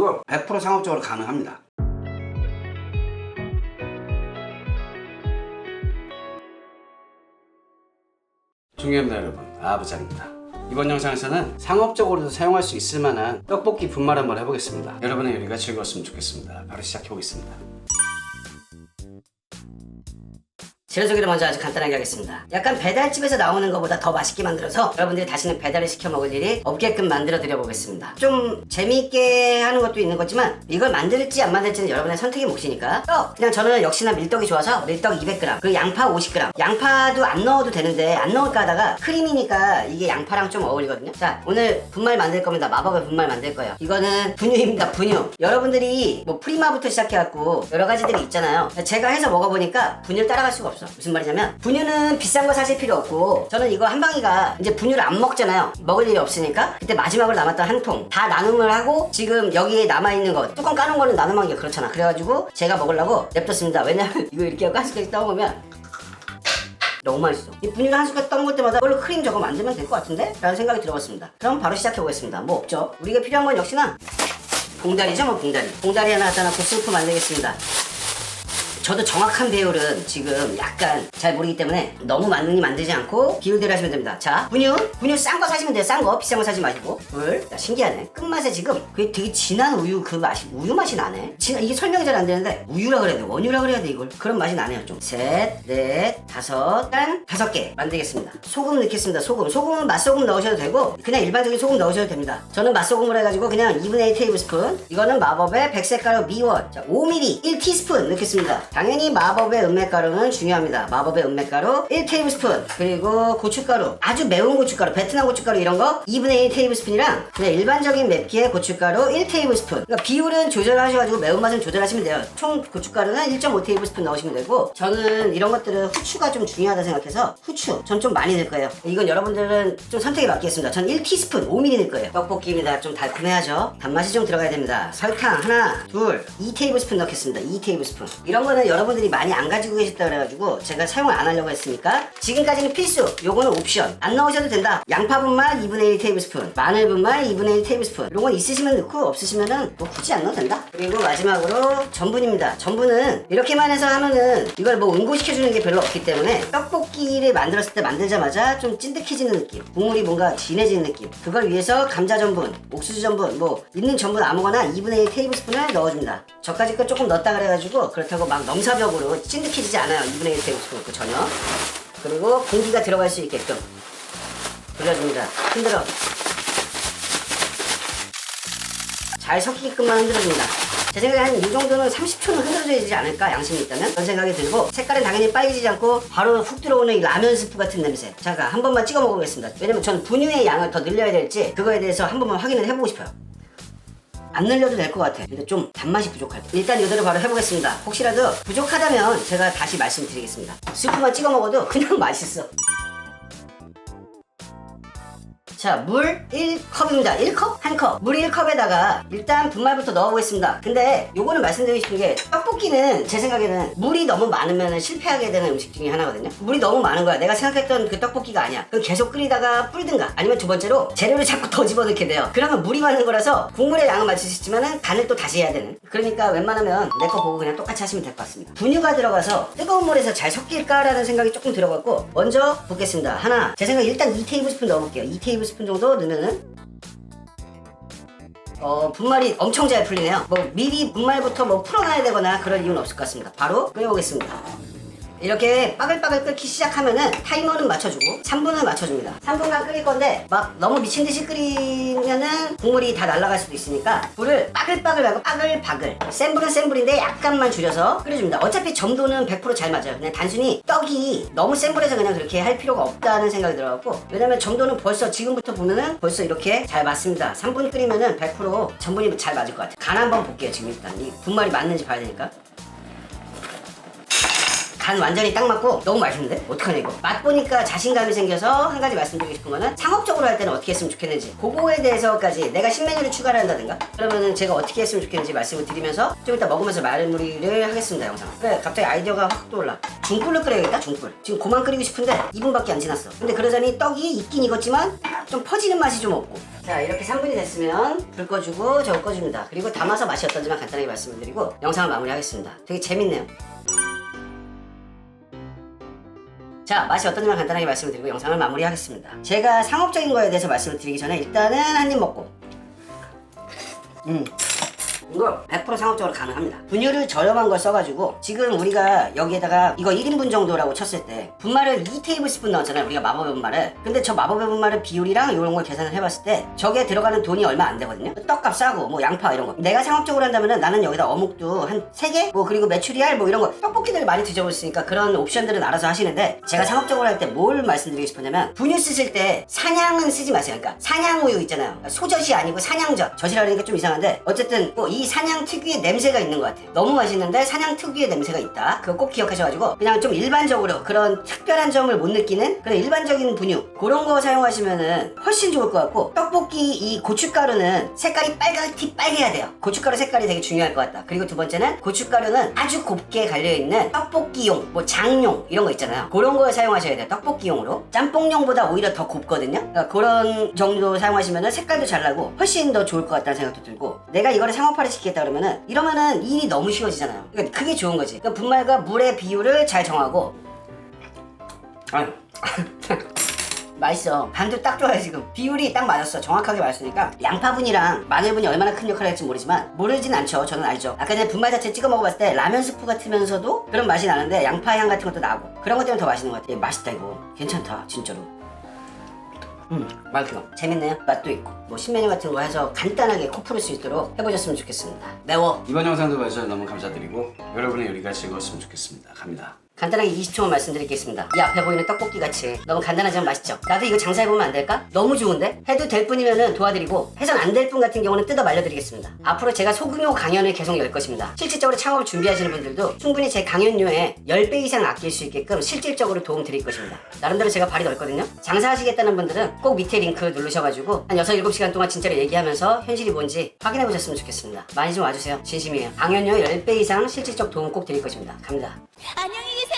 이거 100% 상업적으로 가능합니다. 중요합니다 여러분. 아부장입니다. 이번 영상에서는 상업적으로도 사용할 수 있을 만한 떡볶이 분말 한번 해보겠습니다. 여러분의 요리가 즐거웠으면 좋겠습니다. 바로 시작해보겠습니다 재료 소개를 먼저 아주 간단하게 하겠습니다. 약간 배달집에서 나오는 것보다 더 맛있게 만들어서 여러분들이 다시는 배달을 시켜 먹을 일이 없게끔 만들어 드려 보겠습니다. 좀 재미있게 하는 것도 있는 거지만 이걸 만들지 안 만들지는 여러분의 선택의 몫이니까 떡! 그냥 저는 역시나 밀떡이 좋아서 밀떡 200g 그리고 양파 50g 양파도 안 넣어도 되는데 안 넣을까 하다가 크림이니까 이게 양파랑 좀 어울리거든요. 자 오늘 분말 만들 겁니다. 마법의 분말 만들 거예요. 이거는 분유입니다. 분유. 여러분들이 뭐 프리마부터 시작해갖고 여러 가지들이 있잖아요. 제가 해서 먹어보니까 분유를 따라갈 수가 없어. 무슨 말이냐면 분유는 비싼 거 사실 필요 없고 저는 이거 한 방이가 이제 분유를 안 먹잖아요. 먹을 일이 없으니까 그때 마지막으로 남았던 한 통 다 나눔을 하고 지금 여기에 남아 있는 거 뚜껑 까놓은 거는 나눔하기가 그렇잖아. 그래가지고 제가 먹으려고 냅뒀습니다. 왜냐면 이거 이렇게 하고 한 숟갈씩 떠먹으면 너무 맛있어. 이 분유를 한 숟갈 떠먹을 때마다 이걸로 크림 저거 만들면 될 것 같은데? 라는 생각이 들어봤습니다. 그럼 바로 시작해 보겠습니다. 뭐 없죠? 우리가 필요한 건 역시나 봉다리죠, 뭐 봉다리. 봉다리 하나 갖다 놓고 스프 만들겠습니다. 저도 정확한 배율은 지금 약간 잘 모르기 때문에 너무 많이 만들지 않고 비율대로 하시면 됩니다. 자, 분유. 분유 싼 거 사시면 돼요. 싼 거. 비싼 거 사지 마시고. 물. 야, 신기하네. 끝맛에 지금 그게 되게 진한 우유 그 맛이, 우유 맛이 나네. 진, 이게 설명이 잘 안 되는데 우유라 그래야 돼. 원유라 그래야 돼, 이걸. 그런 맛이 나네요, 좀. 셋, 넷, 다섯, 단 다섯 개 만들겠습니다. 소금 넣겠습니다. 소금. 소금은 맛소금 넣으셔도 되고 그냥 일반적인 소금 넣으셔도 됩니다. 저는 맛소금을 해가지고 그냥 2분의 1 테이블 스푼. 이거는 마법의 백색가루 미원. 자, 5ml 1티스푼 넣겠습니다. 당연히 마법의 은맥가루는 중요합니다. 마법의 은맥가루 1 테이블 스푼. 그리고 고춧가루. 아주 매운 고춧가루. 베트남 고춧가루 이런 거 2분의 1 테이블 스푼이랑 그냥 일반적인 맵기의 고춧가루 1 테이블 스푼. 그러니까 비율은 조절하셔가지고 매운맛은 조절하시면 돼요. 총 고춧가루는 1.5 테이블 스푼 넣으시면 되고 저는 이런 것들은 후추가 좀 중요하다 생각해서 후추 전 좀 많이 넣을 거예요. 이건 여러분들은 좀 선택에 맡기겠습니다. 전 1티스푼 5ml 넣을 거예요. 떡볶이입니다. 좀 달콤해야죠. 단맛이 좀 들어가야 됩니다. 설탕 하나, 둘, 2 테이블 스푼 넣겠습니다. 2 테이블 스푼. 이런 거는 여러분들이 많이 안 가지고 계셨다 그래가지고 제가 사용을 안 하려고 했으니까 지금까지는 필수. 요거는 옵션. 안 넣으셔도 된다. 양파 분말 2분의 1 테이블 스푼, 마늘 분말 2분의 1 테이블 스푼. 이런 건 있으시면 넣고 없으시면은 뭐 굳이 안 넣어도 된다. 그리고 마지막으로 전분입니다. 전분은 이렇게만 해서 하면은 이걸 뭐 응고시켜주는 게 별로 없기 때문에 떡볶이를 만들었을 때 만들자마자 좀 찐득해지는 느낌. 국물이 뭔가 진해지는 느낌. 그걸 위해서 감자 전분, 옥수수 전분, 뭐 있는 전분 아무거나 2분의 1 테이블 스푼을 넣어줍니다. 저까지 거 조금 넣었다 그래가지고 그렇다고 막 넘사벽으로 찐득해지지 않아요. 2분의 1 테이블 스푼 그 전혀. 그리고 공기가 들어갈 수 있게끔 돌려줍니다. 흔들어. 잘 섞이게끔만 흔들어줍니다. 제 생각에 한 이 정도는 30초는 흔들어줘야 되지 않을까 양심이 있다면 그런 생각이 들고 색깔은 당연히 빨개지지 않고 바로 훅 들어오는 이 라면 스프 같은 냄새 잠깐 한 번만 찍어 먹어보겠습니다 왜냐면 저는 분유의 양을 더 늘려야 될지 그거에 대해서 한 번만 확인을 해보고 싶어요 안 늘려도 될 것 같아. 근데 좀 단맛이 부족할 때 일단 이대로 바로 해보겠습니다. 혹시라도 부족하다면 제가 다시 말씀드리겠습니다. 스프만 찍어 먹어도 그냥 맛있어 자, 물 1컵입니다. 1컵? 1컵. 물 1컵에다가 일단 분말부터 넣어보겠습니다. 근데 요거는 말씀드리고 싶은 게 떡볶이는 제 생각에는 물이 너무 많으면 실패하게 되는 음식 중에 하나거든요. 물이 너무 많은 거야. 내가 생각했던 그 떡볶이가 아니야. 그럼 계속 끓이다가 불든가 아니면 두 번째로 재료를 자꾸 더 집어넣게 돼요. 그러면 물이 많은 거라서 국물의 양은 맞출 수 있지만은 간을 또 다시 해야 되는. 그러니까 웬만하면 내 거 보고 그냥 똑같이 하시면 될 것 같습니다. 분유가 들어가서 뜨거운 물에서 잘 섞일까라는 생각이 조금 들어갔고 먼저 붓겠습니다. 하나. 제 생각에 일단 2 테이블 스푼 넣어볼게요. 2 테이블 스푼 정도 넣으면은 어 분말이 엄청 잘 풀리네요. 뭐 미리 분말부터 뭐 풀어놔야 되거나 그럴 이유는 없을 것 같습니다. 바로 끓여보겠습니다. 이렇게 빠글빠글 끓기 시작하면은 타이머는 맞춰주고 3분을 맞춰줍니다. 3분간 끓일 건데 막 너무 미친 듯이 끓이면은 국물이 다 날아갈 수도 있으니까 불을 빠글빠글 말고 빠글바글 센 불은 센 불인데 약간만 줄여서 끓여줍니다. 어차피 점도는 100%잘 맞아요. 그냥 단순히 떡이 너무 센 불에서 그냥 그렇게 할 필요가 없다는 생각이 들어갖고 왜냐면 점도는 벌써 지금부터 보면은 벌써 이렇게 잘 맞습니다. 3분 끓이면은 100% 전분이 잘 맞을 것 같아요. 간 한번 볼게요. 지금 일단 이 분말이 맞는지 봐야 되니까. 간 완전히 딱 맞고 너무 맛있는데? 어떡하냐 이거? 맛 보니까 자신감이 생겨서 한 가지 말씀드리고 싶은 거는 상업적으로 할 때는 어떻게 했으면 좋겠는지 그거에 대해서까지 내가 신메뉴를 추가를 한다든가 그러면은 제가 어떻게 했으면 좋겠는지 말씀을 드리면서 좀 이따 먹으면서 마무리를 하겠습니다 영상 그래 갑자기 아이디어가 확 떠올라. 중불을 끓여야겠다 중불. 지금 고만 끓이고 싶은데 2분밖에 안 지났어. 근데 그러자니 떡이 익긴 익었지만 좀 퍼지는 맛이 좀 없고. 자 이렇게 3분이 됐으면 불 꺼주고 저거 꺼줍니다. 그리고 담아서 맛이 어떤지만 간단하게 말씀을 드리고 영상을 마무리하겠습니다. 되게 재밌네요 자 맛이 어떤지만 간단하게 말씀을 드리고 영상을 마무리하겠습니다. 제가 상업적인 거에 대해서 말씀을 드리기 전에 일단은 한 입 먹고. 음 이거 100% 상업적으로 가능합니다. 분유를 저렴한 걸 써가지고 지금 우리가 여기에다가 이거 1인분 정도라고 쳤을 때 분말을 2테이블스푼 넣었잖아요. 우리가 마법의 분말을. 근데 저 마법의 분말의 비율이랑 이런 걸 계산을 해봤을 때 저게 들어가는 돈이 얼마 안 되거든요. 떡값 싸고 뭐 양파 이런 거. 내가 상업적으로 한다면은 나는 여기다 어묵도 한 3개? 뭐 그리고 메추리알 뭐 이런 거 떡볶이들 많이 드셔보셨으니까 그런 옵션들은 알아서 하시는데 제가 상업적으로 할 때 뭘 말씀드리고 싶었냐면 분유 쓰실 때 사냥은 쓰지 마세요. 그러니까 사냥우유 있잖아요. 소젖이 아니고 사냥젖. 젖이라는 게 좀 이상한데 어쨌든 뭐이 사냥 특유의 냄새가 있는 것 같아요. 너무 맛있는데 사냥 특유의 냄새가 있다. 그거 꼭 기억하셔가지고 그냥 좀 일반적으로 그런 특별한 점을 못 느끼는 그런 일반적인 분유 그런 거 사용하시면은 훨씬 좋을 것 같고 떡볶이 이 고춧가루는 색깔이 빨갛디 빨개야 돼요. 고춧가루 색깔이 되게 중요할 것 같다. 그리고 두 번째는 고춧가루는 아주 곱게 갈려 있는 떡볶이용, 뭐 장용 이런 거 있잖아요. 그런 거 사용하셔야 돼요. 떡볶이용으로 짬뽕용보다 오히려 더 곱거든요. 그러니까 그런 정도 사용하시면은 색깔도 잘 나고 훨씬 더 좋을 것 같다는 생각도 들고 내가 이거를 상업화를 시키겠다 그러면은 이러면은 일이 너무 쉬워지잖아요. 그러니까 그게 좋은 거지. 그러니까 분말과 물의 비율을 잘 정하고. 맛있어. 간도 딱 좋아요 지금. 비율이 딱 맞았어. 정확하게 맞았으니까 양파분이랑 마늘분이 얼마나 큰 역할을 할지 모르지만 모르진 않죠. 저는 알죠. 아까 전에 분말 자체 찍어 먹어봤을 때 라면 스프 같으면서도 그런 맛이 나는데 양파 향 같은 것도 나고 그런 것 때문에 더 맛있는 것 같아. 맛있다 이거. 괜찮다 진짜로. 음, 맛있어. 재밌네요. 맛도 있고. 뭐 신메뉴 같은 거 해서 간단하게 코 풀을 수 있도록 해보셨으면 좋겠습니다. 매워. 이번 영상도 봐주셔서 너무 감사드리고 여러분의 요리가 즐거웠으면 좋겠습니다. 갑니다. 간단하게 20초만 말씀드리겠습니다. 이 앞에 보이는 떡볶이 같이 너무 간단하지만 맛있죠? 나도 이거 장사해보면 안 될까? 너무 좋은데? 해도 될 뿐이면 도와드리고 해선 안 될 뿐 같은 경우는 뜯어 말려드리겠습니다. 앞으로 제가 소규모 강연을 계속 열 것입니다. 실질적으로 창업을 준비하시는 분들도 충분히 제 강연료에 10배 이상 아낄 수 있게끔 실질적으로 도움 드릴 것입니다. 나름대로 제가 발이 넓거든요? 장사하시겠다는 분들은 꼭 밑에 링크 누르셔가지고 한 6, 7시간 동안 진짜로 얘기하면서 현실이 뭔지 확인해보셨으면 좋겠습니다. 많이 좀 와주세요. 진심이에요. 강연료 10배 이상 실질적 도움 꼭 드릴 것입니다. 갑니다. 안녕히 계세요.